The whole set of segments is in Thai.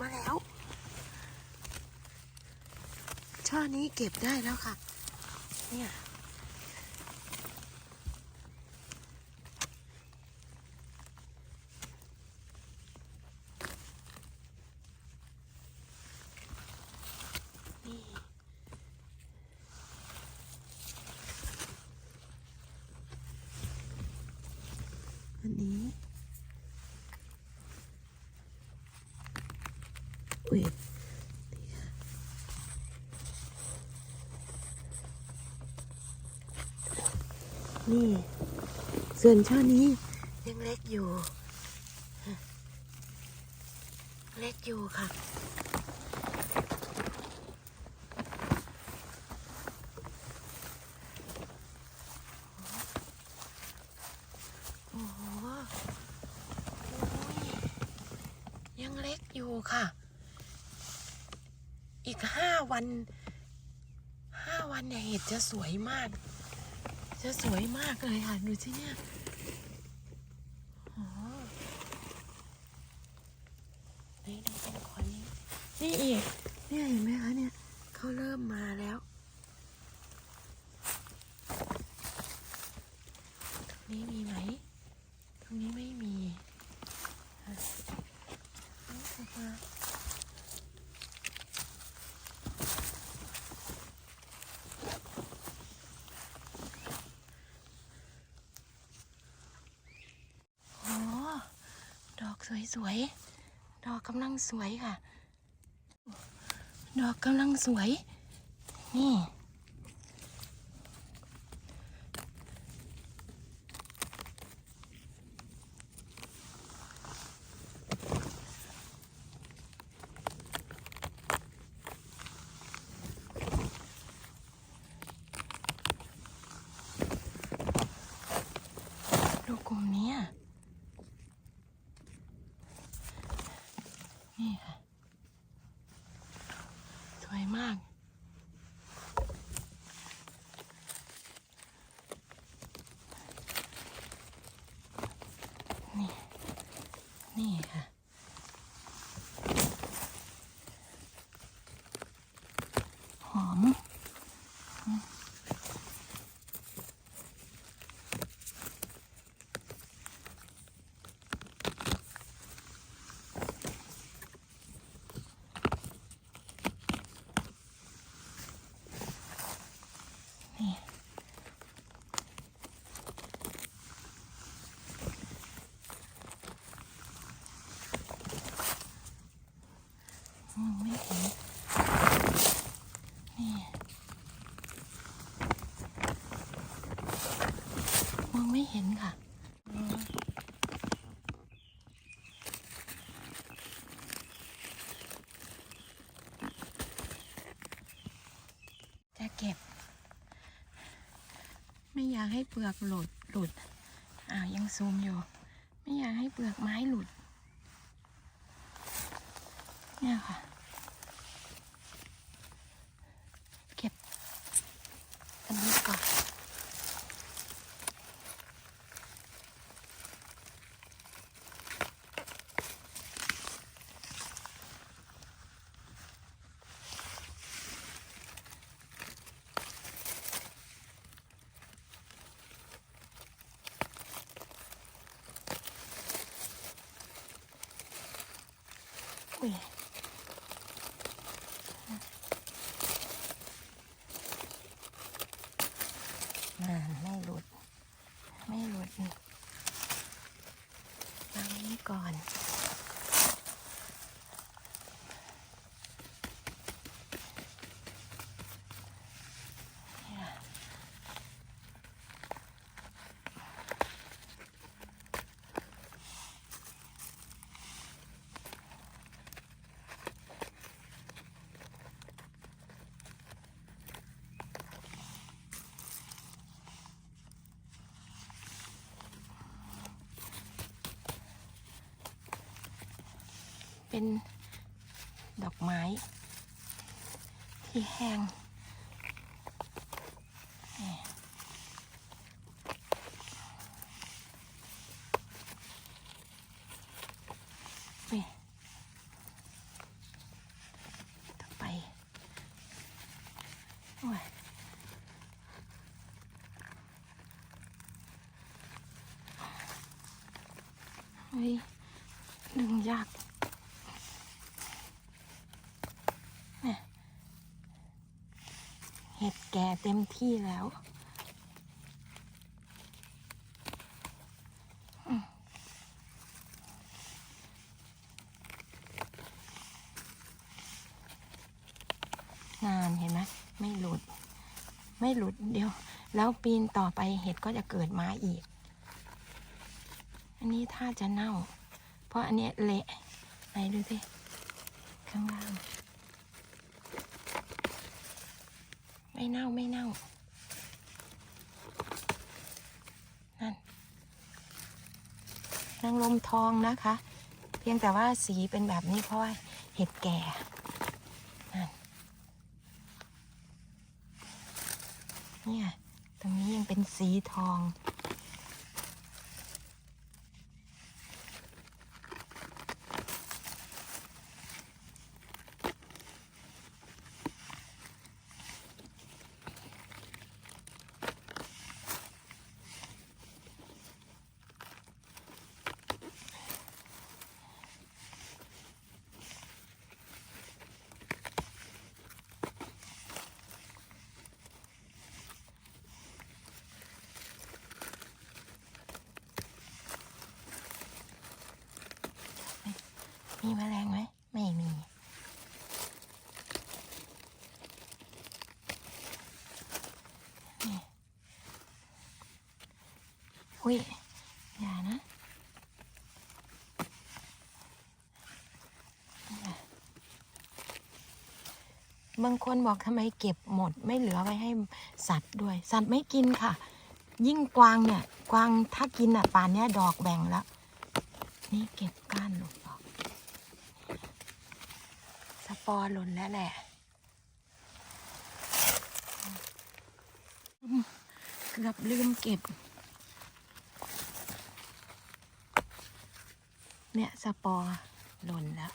มาแล้วช่อนี้เก็บได้แล้วค่ะ เนี่ย นี่ อันนี้ อุ้ยนี่ค่ะนี่ส่วนช่อนี้ยังเล็กอยู่ เล็กอยู่ค่ะ โอ้โหยังเล็กอยู่ค่ะ อีกห้าวันห้าวันเนี่ยเห็ดจะสวยมาก จะสวยมากเลยค่ะดูสิเนี่ยนี่นดูตรงคอนี้นี่อีกเนี่ยเห็นไหมคะเนี่ยเขาเริ่มมาแล้ว นี่มีไหม ตรงนี้ไม่มีอะเอาออกมาโอ้ดอก สวยๆ ดอกกำลังสวยค่ะ ดอกกำลังสวย นี่ ดูกลุ่มนี้อะนี่ค่ะ สวยมาก นี่ นี่ค่ะ หอม นี่ มองไม่เห็น นี่ มองไม่ เห็นค่ะจะเก็บ ไม่อยากให้เปลือกหลุดหลุดอ่าวยังซูมอยู่ ไม่อยากให้เปลือกไม้หลุด เนี่ยค่ะ เก็บ อันนี้ก่อน อุ้็นดอกไม้ ที่แห้งดึงยาก ก่เต็มที่แล้วนานเห็นไหมไม่หลุด ไม่หลุดเดียว แล้วปีนต่อไปเห็ดก็จะเกิดมาอีก อันนี้ถ้าจะเน่า เพราะอันเนี้ยเละไหนดูสิข้างล่าง ไม่เน่าไม่เน่า นั่นนางลมทองนะคะ เพียงแต่ว่าสีเป็นแบบนี้เพราะว่าเห็ดแก่นั่นเนี่ยตรงนี้ยังเป็นสีทอง มีแมลงไหม ไม่มี อุ้ย อย่านะบางคนบอกทำไมเก็บหมดไม่เหลือไว้ให้สัตว์ด้วย สัตว์ไม่กินค่ะ ยิ่งกวางเนี่ย กวางถ้ากินอะป่านเนี้ยดอกแบ่งแล้ว นี่เก็บก้านหลุดออกสป อหล่นแล้วแหละ เกือบลืมเก็บ เนี่ยสปอหล่นแล้ว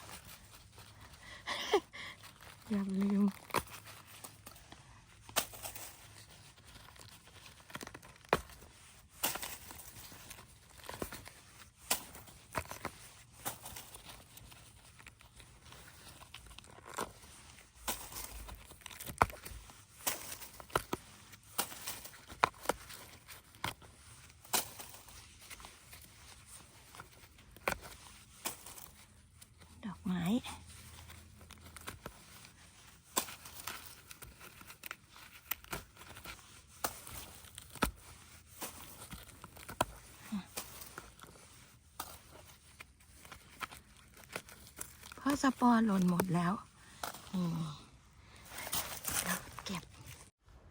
เกือบลืม สปอร์หล่นหมดแล้วนี่เราเก็บ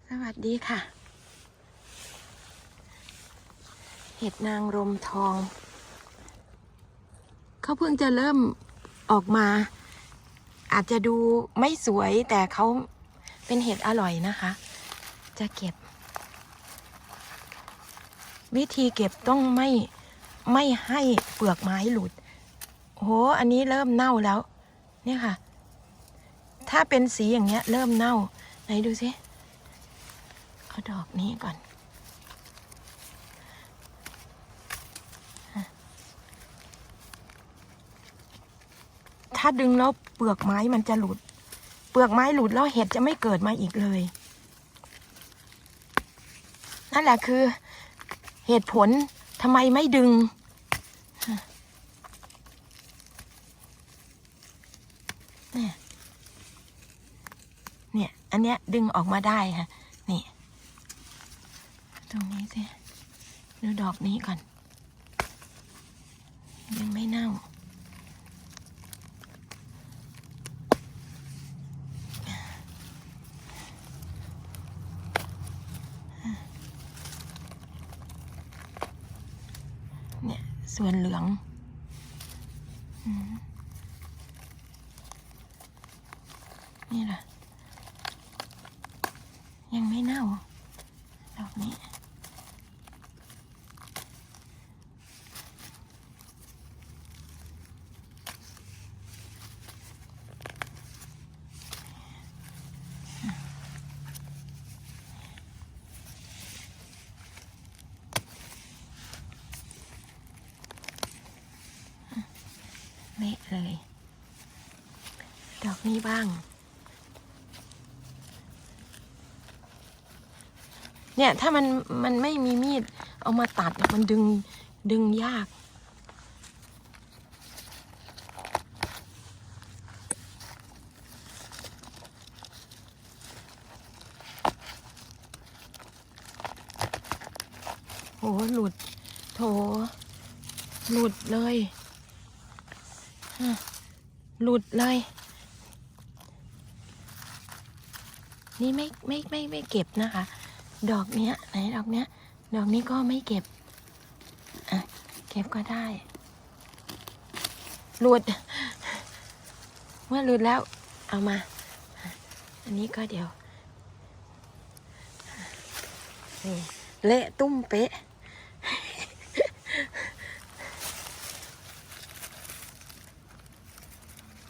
สวัสดีค่ะ เห็ดนางรมทอง เขาเพิ่งจะเริ่มออกมา อาจจะดูไม่สวยแต่เขาเป็นเห็ดอร่อยนะคะ จะเก็บ วิธีเก็บต้องไม่ไม่ให้เปลือกไม้หลุดโห อันนี้เริ่มเน่าแล้ว เนี่ยค่ะ ถ้าเป็นสีอย่างเงี้ย เริ่มเน่า ไหนดูสิเอาดอกนี้ก่อนถ้าดึงแล้วเปลือกไม้มันจะหลุด เปลือกไม้หลุดแล้วเห็ดจะไม่เกิดมาอีกเลย นั่นแหละคือ เหตุผลทำไมไม่ดึง เนี่ย เนี่ย อันเนี้ยดึงออกมาได้ค่ะ นี่ ตรงนี้สิดูดอกนี้ก่อน ยังไม่เน่าเนี่ยส่วนเหลืองอืมนี่แหละ ยังไม่เน่า ดอกนี้ น เลย ดอกนี้บ้าง เนี่ยถ้ามันมันไม่มีมีด เอามาตัดมันดึงดึงยากโหหลุด โถ หลุดเลย หลุดเลย นี่ไม่ไม่ไม่ไม่เก็บนะคะ ดอกเนี้ยไหนดอกเนี้ย ดอกนี้ก็ไม่เก็บอะเก็บก็ได้ หลุด เมื่อหลุดแล้ว เอามา อันนี้ก็เดี๋ยวนี่เละตุ้มเป๊ะ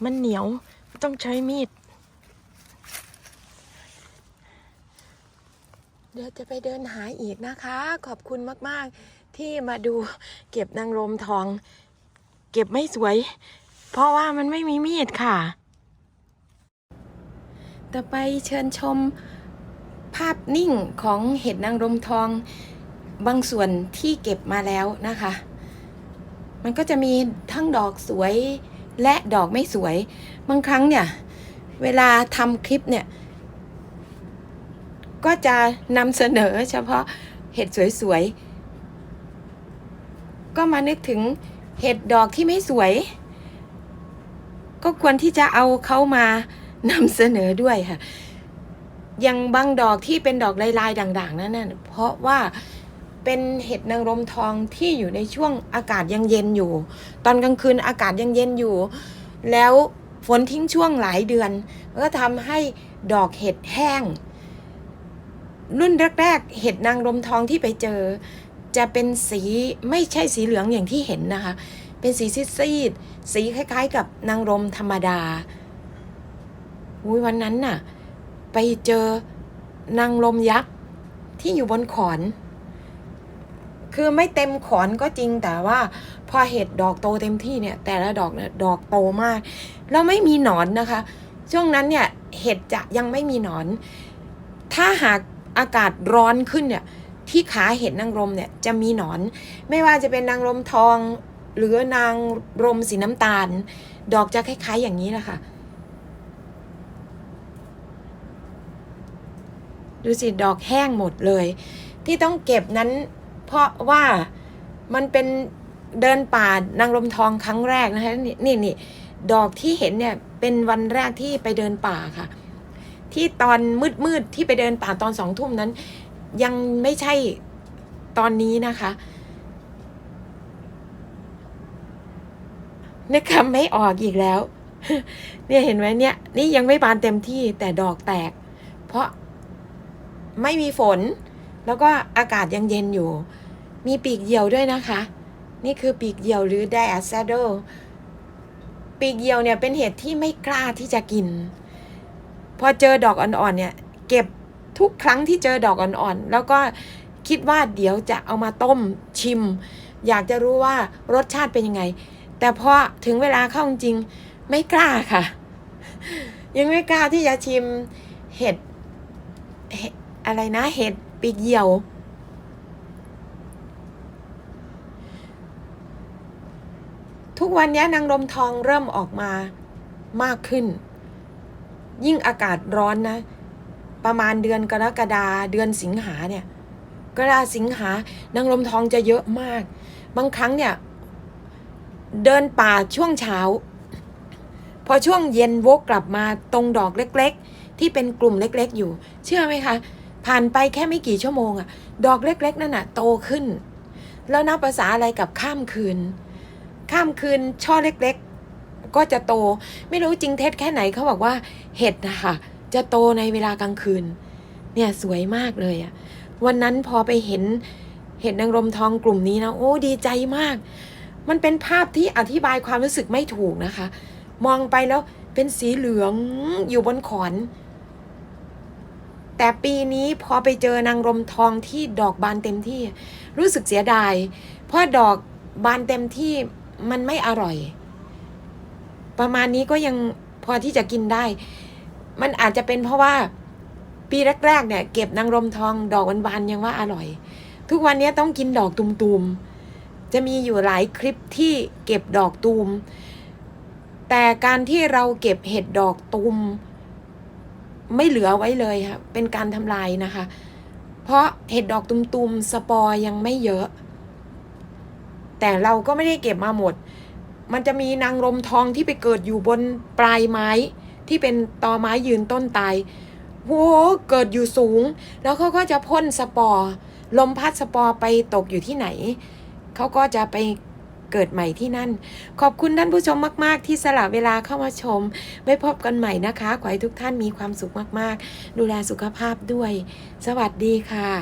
มันเหนียวต้องใช้มีด เดี๋ยวจะไปเดินหาอีกนะคะ ขอบคุณมาก ๆ ที่มาดูเก็บนางรมทอง เก็บไม่สวย เพราะว่ามันไม่มีมีดค่ะ ต่อไปเชิญชมภาพนิ่งของเห็ดนางรมทองบางส่วนที่เก็บมาแล้วนะคะ มันก็จะมีทั้งดอกสวย และดอกไม่สวย บางครั้งเนี่ย เวลาทำคลิปเนี่ย ก็จะนำเสนอเฉพาะเห็ดสวยๆ ก็มานึกถึงเห็ดดอกที่ไม่สวย ก็ควรที่จะเอาเขามานำเสนอด้วยค่ะอย่างบางดอกที่เป็นดอกลายๆ ด่าง ๆ นั่นน่ะเพราะว่า เป็นเห็ดนางรมทองที่อยู่ในช่วงอากาศยังเย็นอยู่ ตอนกลางคืนอากาศยังเย็นอยู่ แล้วฝนทิ้งช่วงหลายเดือนก็ทำให้ดอกเห็ดแห้ง รุ่นแรกๆเห็ดนางรมทองที่ไปเจอ จะเป็นสีไม่ใช่สีเหลืองอย่างที่เห็นนะคะ เป็นสีซีดๆสีคล้ายๆ กับนางรมธรรมดาอุ้ยวันนั้นน่ะ ไปเจอนางรมยักษ์ที่อยู่บนขอน คือไม่เต็มขอนก็จริงแต่ว่า พอเห็ดดอกโตเต็มที่เนี่ย แต่ละดอกเนี่ยดอกโตมาก แล้วไม่มีหนอนนะคะ ช่วงนั้นเนี่ยเห็ดจะยังไม่มีหนอน ถ้าหากอากาศร้อนขึ้นเนี่ย ที่ขาเห็ดนางรมเนี่ยจะมีหนอน ไม่ว่าจะเป็นนางรมทอง หรือนางรมสีน้ำตาล ดอกจะคล้าย ๆอย่างนี้แหละค่ะดูสิดอกแห้งหมดเลย ที่ต้องเก็บนั้น เพราะว่ามันเป็นเดินป่านางลมทองครั้งแรกนะคะนี่นี่นดอกที่เห็นเนี่ยเป็นวันแรกที่ไปเดินป่าค่ะ ที่ตอนมืดมืดๆที่ไปเดินป่าตอนสองทุ่มนั้น ยังไม่ใช่ตอนนี้นะคะนึกคำไม่ออกอีกแล้ว เนี่ยเห็นไหมเนี่ย นี่ยังไม่บานเต็มที่แต่ดอกแตก เพราะไม่มีฝน แล้วก็อากาศยังเย็นอยู่ มีปีกเหยี่ยวด้วยนะคะ นี่คือปีกเหยี่ยวหรือ d i a s a d o ปีกเหยี่ยวเนี่ยเป็นเห็ดที่ไม่กล้าที่จะกิน พอเจอดอกอ่อนๆเนี่ยเก็บทุกครั้งที่เจอดอกอ่อนๆแล้วก็คิดว่าเดี๋ยวจะเอามาต้มชิม อยากจะรู้ว่ารสชาติเป็นยังไง แต่พอถึงเวลาเข้าจริงไม่กล้าค่ะ ยังไม่กล้าที่จะชิมเห็ดเห็ดอะไรนะเห็ดปีกเหยี่ยว ทุก วันนี้นางรมทองเริ่มออกมามากขึ้น ยิ่งอากาศร้อนนะ ประมาณเดือนกรกฎาเดือนสิงหาเนี่ยกรกฎาสิงหานางรมทองจะเยอะมาก บางครั้งเนี่ย เดินป่าช่วงเช้า พอช่วงเย็นวกกลับมาตรงดอกเล็ก ๆ ที่เป็นกลุ่มเล็ก ๆ อยู่ เชื่อไหมคะ ผ่านไปแค่ไม่กี่ชั่วโมงอะดอกเล็ก ๆ นั่นน่ะโตขึ้น แล้วนับภาษาอะไรกับข้ามคืน ข้ามคืนช่อเล็กๆ ก็จะโต ไม่รู้จริงเท็จแค่ไหนเขาบอกว่าเห็ดนะคะจะโตในเวลากลางคืน เนี่ยสวยมากเลยอะวันนั้นพอไปเห็นเห็ดนางรมทองกลุ่มนี้นะโอ้ดีใจมาก มันเป็นภาพที่อธิบายความรู้สึกไม่ถูกนะคะ มองไปแล้วเป็นสีเหลืองอยู่บนขอน แต่ปีนี้พอไปเจอนางรมทองที่ดอกบานเต็มที่ รู้สึกเสียดาย เพราะดอกบานเต็มที่ มันไม่อร่อย ประมาณนี้ก็ยังพอที่จะกินได้ มันอาจจะเป็นเพราะว่าปีแรกๆเนี่ย เก็บนางรมทองดอกบานๆยังว่าอร่อย ทุกวันนี้ต้องกินดอกตุมๆ จะมีอยู่หลายคลิปที่เก็บดอกตูม แต่การที่เราเก็บเห็ดดอกตูม ไม่เหลือไว้เลยค่ะเป็นการทำลายนะคะ เพราะเห็ดดอกตุมๆสปอร์ยังไม่เยอะ แต่เราก็ไม่ได้เก็บมาหมด มันจะมีนางรมทองที่ไปเกิดอยู่บนปลายไม้ ที่เป็นตอไม้ยืนต้นตายโว้เกิดอยู่สูง แล้วเขาก็จะพ่นสปอร์ลมพัดสปอร์ไปตกอยู่ที่ไหน เขาก็จะไปเกิดใหม่ที่นั่น ขอบคุณท่านผู้ชมมาก ๆ ที่สละเวลาเข้ามาชม ไว้พบกันใหม่นะคะ ขอให้ทุกท่านมีความสุขมาก ๆ ดูแลสุขภาพด้วย สวัสดีค่ะ